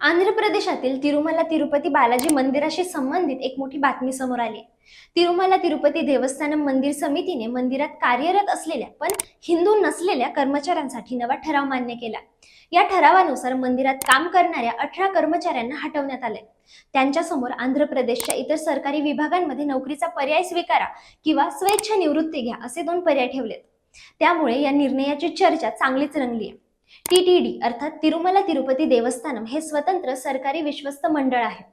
आंध्र प्रदेशातील तिरुमला तिरुपती बालाजी मंदिराशी संबंधित एक मोठी बातमी समोर आली. तिरुमला तिरुपती देवस्थानम मंदिर समितीने मंदिरात कार्यरत असलेल्या पण हिंदू नसलेल्या कर्मचाऱ्यांसाठी नवा ठराव मान्य केला. या ठरावानुसार मंदिरात काम करणाऱ्या अठरा कर्मचाऱ्यांना हटवण्यात आले त्यांच्यासमोर आंध्र प्रदेशच्या इतर सरकारी विभागांमध्ये नोकरीचा पर्याय स्वीकारा किंवा स्वेच्छ निवृत्ती घ्या असे दोन पर्याय ठेवलेत. त्यामुळे या निर्णयाची चर्चा चांगलीच रंगली आहे टीटीडी अर्थात तिरुमला तिरुपती देवस्थानम हे स्वतंत्र सरकारी विश्वस्त मंडळ आहे.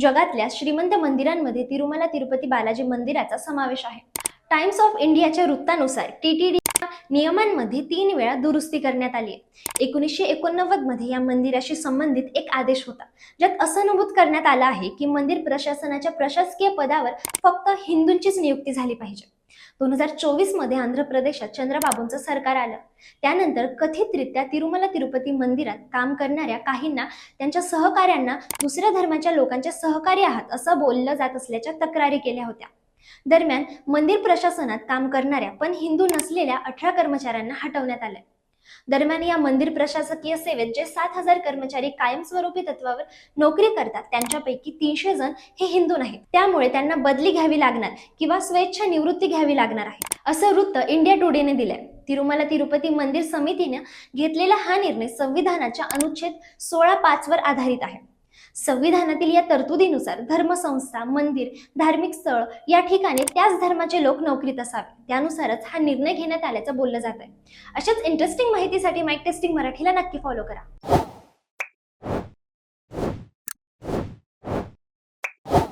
जगातल्या श्रीमंत मंदिरांमध्ये तिरुमला तिरुपती बालाजी मंदिराचा समावेश आहे. टाइम्स ऑफ इंडियाच्या वृत्तानुसार टीटीडी नियमांमध्ये तीन वेळा दुरुस्ती करण्यात आली आहे. एकोणीसशे एकोणनव्वदमध्ये या मंदिराशी संबंधित एक आदेश होता. ज्यात असं नमूद करण्यात आलं आहे की मंदिर प्रशासनाच्या प्रशासकीय पदावर फक्त हिंदूंचीच नियुक्ती झाली पाहिजे. दोन हजार चोवीसमध्ये आंध्र प्रदेशात चंद्रबाबूंचं सरकार आलं. त्यानंतर कथितरित्या तिरुमला तिरुपती मंदिरात काम करणाऱ्या काहींना त्यांच्या सहकाऱ्यांना दुसऱ्या धर्माच्या लोकांच्या सहकारी आहात असं बोललं जात असल्याच्या तक्रारी केल्या होत्या. दरम्यान मंदिर प्रशासनात काम करणाऱ्या पण हिंदू नसलेल्या अठरा कर्मचाऱ्यांना हटवण्यात आले दरम्यान या मंदिर प्रशासकीय सेवेत जे सात हजार कर्मचारी कायमस्वरूपी तत्वावर नोकरी करतात त्यांच्यापैकी तीनशे जण हे हिंदू नाहीत. त्यामुळे त्यांना बदली घ्यावी लागणार किंवा स्वेच्छा निवृत्ती घ्यावी लागणार आहे असं वृत्त इंडिया टुडेने दिलंय. तिरुमला तिरुपती मंदिर समितीने घेतलेला हा निर्णय संविधानाच्या अनुच्छेद सोळा पाच वर आधारित आहे. संविधानातील या तरतुदीनुसार धर्मसंस्था मंदिर धार्मिक स्थळ या ठिकाणी त्याच धर्माचे लोक नोकरीत असावे. त्यानुसारच हा निर्णय घेण्यात आल्याचं बोललं जात आहे अशाच इंटरेस्टिंग माहितीसाठी माईक टेस्टिंग मराठीला नक्की फॉलो करा.